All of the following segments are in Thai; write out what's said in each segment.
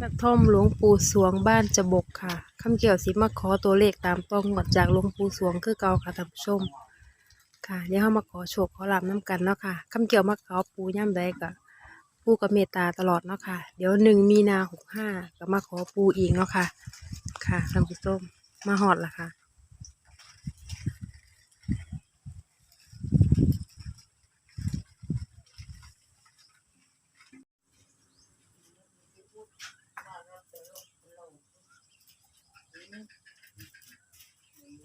กระท่อมหลวงปู่สวงบ้านจบกค่ะคำเกี่ยวสิมาขอตัวเลขตามต้องหมดจากหลวงปู่สวงคือเก่าค่ะท่านผู้ชม ค่ะเดี๋ยวเขามาขอโชคขอลาบน้ำกันเนาะค่ะคำเกี่ยวมาขอปูย่ำใดก็ปูกับเมตตาตลอดเนาะค่ะ เดี๋ยวหนึ่งมีนาหกห้าก็มาขอปูอีกเนาะค่ะ ค่ะท่านผู้ชมมาหอดละค่ะ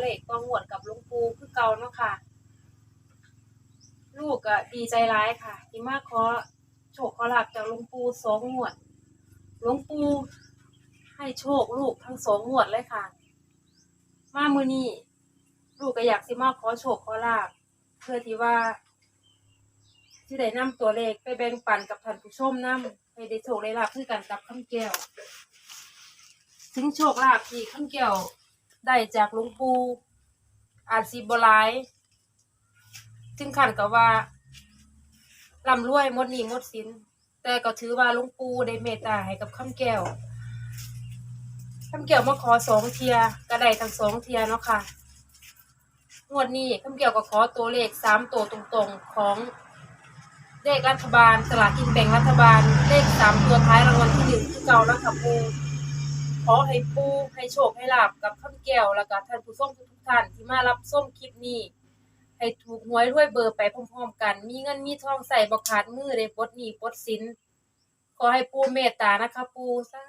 เลขต้องหวดกับลุงปูคือเก่าเนาะค่ะ ลูกก็ดีใจร้ายค่ะที่มาขอโชคขอลาบจากลุงปูสองงวดลุงปูให้โชคลูกทั้งสองงวดเลยค่ะ มามือนี้ลูกก็อยากสิมาขอโชคขอลาบเพื่อที่ว่าที่ได้นำตัวเลขไปแบ่งปันกับท่านผู้ชมนำให้ได้โชคได้ลาบคือกันกับคำแก้ว ถึงโชคลาภที่ข้ามเกี่ยว ได้จากหลวงปู่อาจสิบหลายถึงขั้นกับว่าร่ำรวยหมดหนี้หมดสิน แต่ก็ถือว่าหลวงปู่ได้เมตตาให้กับข้ามแก้วข้ามแก้วมาขอสองเทียก็ได้ทั้งสองเทียเนาะค่ะงวดนี้ข้ามแก้วก็ขอตัวเลขสามตัวตรงๆของเลขรัฐบาลสลากกินแบ่งรัฐบาลเลขสามตัวท้ายรางวัลที่หนึ่งที่เก่าแล้วค่ะปู ขอให้ปูให้โชคให้ลาบกับข้ามแก้วแล้วก็ท่านผู้ชมทุกๆท่านที่มารับส้มคลิปนี้ ให้ถูกหวยรวยเบอร์ไปพร้อมๆ กัน มีเงินมีทองใส่บกขาดมือได้ปลดหนี้ปลดสิน ขอให้ปูเมตตานะคะปูสา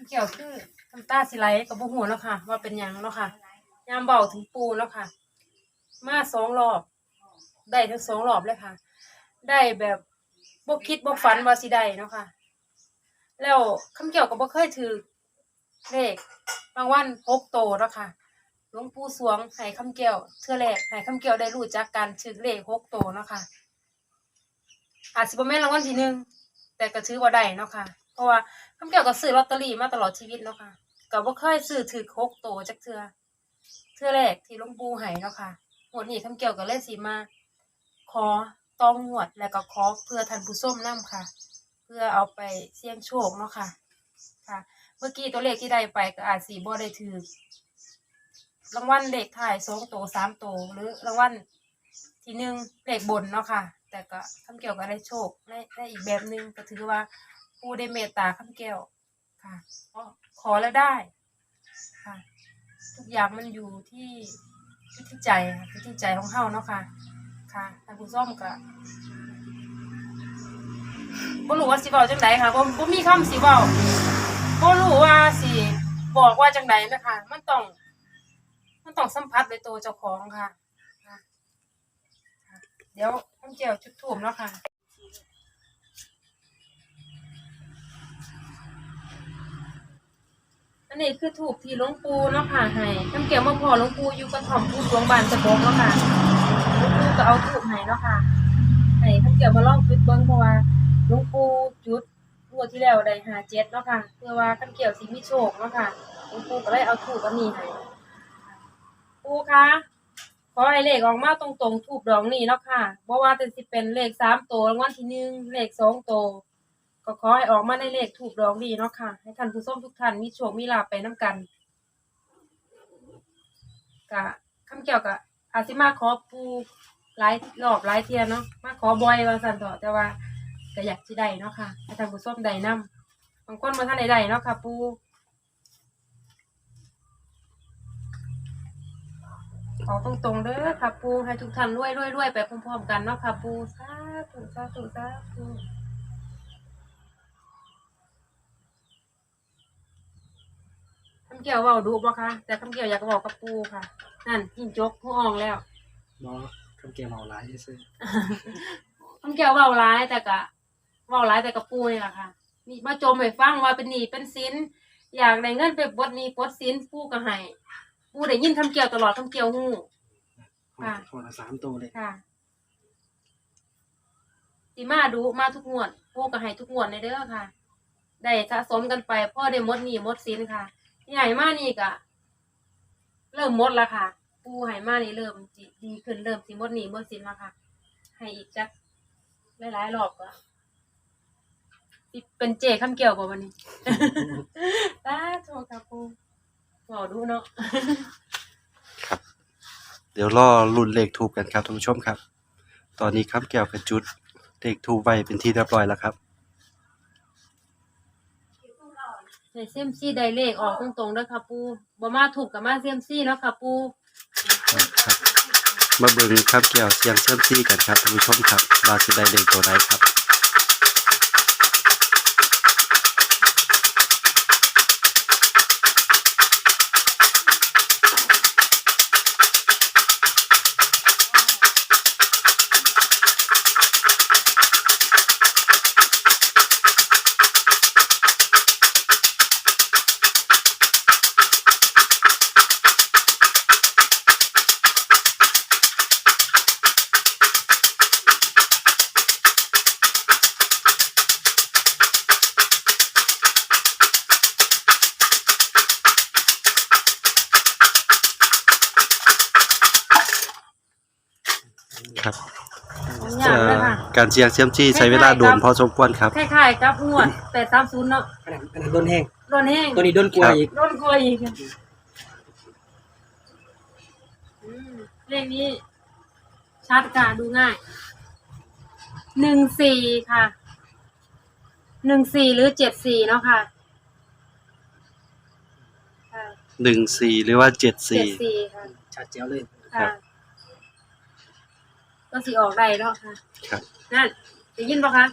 ธุข้ามแก้วคือน้ำตาสิไหลกับบ่ฮู้เนาะค่ะ ว่าเป็นหยังเนาะค่ะ ยามเบาถึงปูเนาะค่ะ มาสองรอบ ได้ทั้งสองรอบเลยค่ะ ได้แบบบ่คิดบ่ฝันว่าสิได้เนาะค่ะ แล้วคำเกี่ยวก็บ่เคยถือเลขรางวัลหกโตเนาะค่ะหลวงปู่สวงให้คำเกี่ยวเทื่อแรกให้คำเกี่ยวได้รู้จักการถือเลขหกโตเนาะค่ะอาจสิบ่แม่นรางวัลที่หนึ่งแต่ก็ถือว่าได้เนาะค่ะ เพราะว่าคำเกี่ยวก็ซื้อลอตเตอรี่มาตลอดชีวิตเนาะค่ะก็บ่เคยซื้อถือหกโตจักเทือเทื่อแรกที่หลวงปู่ให้เนาะค่ะงวดนี้คำเกี่ยวก็เลยสิมา ขอต้องงวดแล้วก็ขอเพื่อท่านผู้ชมนํค่ะ เพื่อเอาไปเสี่ยงโชคเนาะค่ะ ค่ะ เมื่อกี้ตัวเลขที่ได้ไปก็อาจสีบ่ได้ถือรางวัลเลขท้ายสองโตสามโตหรือรางวัลที่หนึ่งเลขบนเนาะค่ะ แต่ก็คำเกี่ยวก็ได้โชคได้ได้อีกแบบหนึ่งก็ถือว่า ผู้ได้เมตตาคำเกี่ยวค่ะขอแล้วได้ค่ะ ทุกอย่างมันอยู่ที่อยู่ที่ใจค่ะอยู่ที่ใจของเฮาเนาะค่ะ ค่ะท่านผู้ชมก็บ่รู้ว่าสิเว้าจังไดค่ะบ่บ่มีคำสิเว้าบ่รู้ว่าสิบอกว่าจังไดนะคะ มันต้อง มันต้องสัมผัสด้วยตัวเจ้าของค่ะ เดี๋ยวคำเจียวจุดทูบเนาะค่ะ อันนี้คือถูกที่หลวงปู่เนาะค่ะให้คำเกี่ยวมาพอหลวงปู่อยู่กระถ่อมผู้สวงบานจะบอกเนาะค่ะหลวงปู่ก็เอาถูกให้เนาะค่ะให้คำเกี่ยวมาลองจุดเบิ้งเพราะว่าหลวงปู่จุดงวดที่แล้วได้หาเจ็ดเนาะค่ะเพื่อว่าคำเกี่ยวสิมีโชคเนาะค่ะองปู่ก็เลยเอาถูกอันนี้ให้ปู่คะขอให้เลขออกมาตรงๆถูกดอกนี้เนาะค่ะบ่ว่าแต่สิเป็นเลขสามตัวรางวัลที่หนึ่งเลขสองตัว ก็ขอให้ออกมาในเลขถูกดอกนี้เนาะค่ะ ให้ท่านผู้ชมทุกท่านมีโชคมีลาภไปน้กันกะคำเกี่ยวกับอาจสิมาขอปู่หลายรอบหลายเทียเนาะมาขอบอยว่าซั่นเถอะแต่ว่าก็อยากสิได้เนาะค่ะให้ท่านผู้ชมได้นํบางคนบ่ทันได้ได้เนาะค่ะ ปูขอตรงๆเด้อค่ะปูให้ทุกท่านรวยรวยรวยไปพร้อมๆกันเนาะค่ะปูสาธุสาธุสาธุ คำเกี่ยวเว่าดูบ่คะแต่คำเกี่ยวอยากบอกกับปูค่ะ นั่นยิงจกผู้อองแล้วบอคำเกมเอาหลายซื่อคำเกี่ยวเว่าร้ายแต่กะเว่าร้ายแต่กับปูนี่แหละค่ะมีมาจมไปฟังว่าเป็นหนี้เป็นสินอยากได้เงินไปปลดหนี้ปลดสินปูก็ให้ปูได้ยินคำเกี่ยวตลอดคำเกี่ยวหู้ค่ะพอละสามตัวเลยค่ะสิมาดูมาทุกงวดพวกก็ให้ทุกงวดในเด้อค่ะ ได้สะสมกันไปพ่อได้หมดหนี้หมดสินค่ะ ใหญ่มากนี่ก็เริ่มหมดแล้วค่ะ ปูให้มานี่เริ่มจิดีขึ้นเริ่มสิหมดหนีหมดสินแล้วค่ะ ให้อีกจักหลายๆรอบก็เป็นเจคำเกี่ยวบ่วันนี้ตาโทษค่ะปูบอกดูเนาะครับ เดี๋ยวรอรุ่นเลขทูบกันครับท่านผู้ชมครับ ตอนนี้ครับแก้วกับจุดเลขทูบไว้เป็นที่เรียบร้อยแล้วครับ ในเซียมซี่ได้เลขออกตรงๆเด้อค่ะปูบ่มาถูกกับมาเซียมซี่เนาะค่ะปูมาเบิ่งครับเก้วเสียงเซียมซี่กันครับท่านผู้ชมครับว่าสิได้เลขตัวใดครับ ครับยากเลยค่ะ การเสียงเชื่อมซี่ใช้เวลาโดนพอสมควรครับ คล้ายๆกับงวดแต่ตามศูนย์เนาะขนาดขนาดโดนแห้งโดนแห้งตัวนี้โดนกลัวครับอีกโดนกลัวอีกอืมเลขนี้ชัดค่ะดูง่ายหนึ่งสี่ค่ะหนึ่งสี่หรือเจ็ดสี่เนาะค่ะค่ะหนึ่งสี่หรือว่าเจ็ดเจ็ดสี่สี่ค่ะ ชัดเจ๋วเลยครัค่ะบ ก็สีออกได้เนาะค่ะครับ นั่นได้ยินปะคะ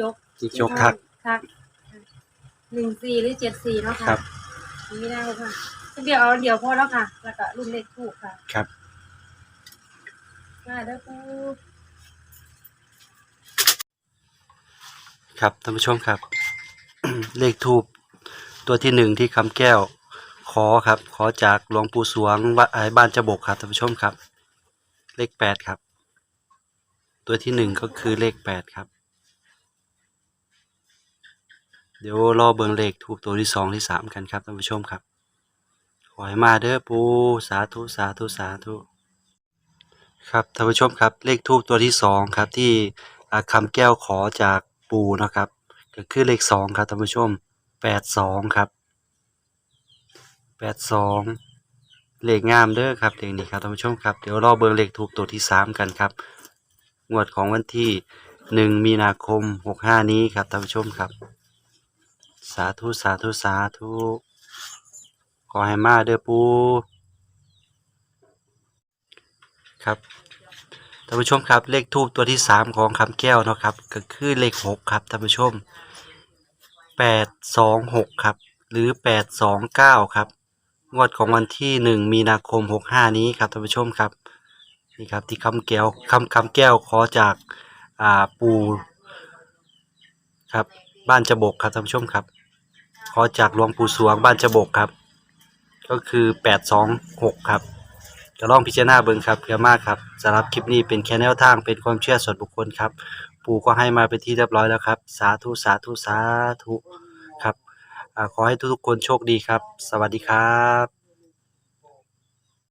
จกจิกจกคักคักหนึ่งสี่หรือเจ็ดสี่เนาะค่ะครับ ไม่ได้ค่ะเดี๋ยวเอาเดี๋ยวพอแล้วค่ะ แล้วก็รุ่นเลขถูกค่ะครับ มาเด้อปูครับท่านผู้ชมครับ เลขทูบตัวที่หนึ่งที่คำแก้ว ขอครับ ขอจากหลวงปู่สวงวัดไอ้บ้านจบกครับท่านผู้ชมครับ เลขแปดครับ ตัวที่หนึ่งก็คือเลขแปดครับ เดี๋ยวรอเบิงเลขทูบตัวที่สองที่สามกันครับท่านผู้ชมครับ ขอให้มาเด้อปูสาธุสาธุสาธุครับท่านผู้ชมครับเลขทูบตัวที่สองครับที่อ่าคำแก้วขอจากปูนะครับ ก็คือเลขสองครับท่านผู้ชมแปดสองครับแปดสอง เลขงามเด้อครับเลขนี้ครับท่านผู้ชมครับเดี๋ยวรอเบิ่งเลขทูบตัวที่สามกันครับ งวดของวันที่หนึ่งมีนาคมหกห้านี้ครับท่านผู้ชมครับ สาธุสาธุสาธุขอให้มาเด้อปูครับท่านผู้ชมครับเลขทูบตัวที่สามของคำแก้วเนาะครับก็คือเลขหกครับท่านผู้ชมแปดสองหกครับ หรือแปดสองเก้าครับ งวดของวันที่หนึ่งมีนาคมหกห้านี้ครับท่านผู้ชมครับนี่ครับที่คำแก้วคำคำแก้วขอจากอ่าปูครับบ้านจบกครับท่านผู้ชมครับ ขอจากหลวงปู่สวงบ้านจบกครับ ก็คือแปดสองหกครับจะลองพิจารณาเบิ่งครับเพื่อมากครับสำหรับคลิปนี้เป็นแค่แนวทางเป็นความเชื่อส่วนบุคคลครับ ปู่ก็ให้มาเป็นที่เรียบร้อยแล้วครับ สาธุสาธุสาธุ ขอให้ทุกๆคนโชคดีครับ สวัสดีครับ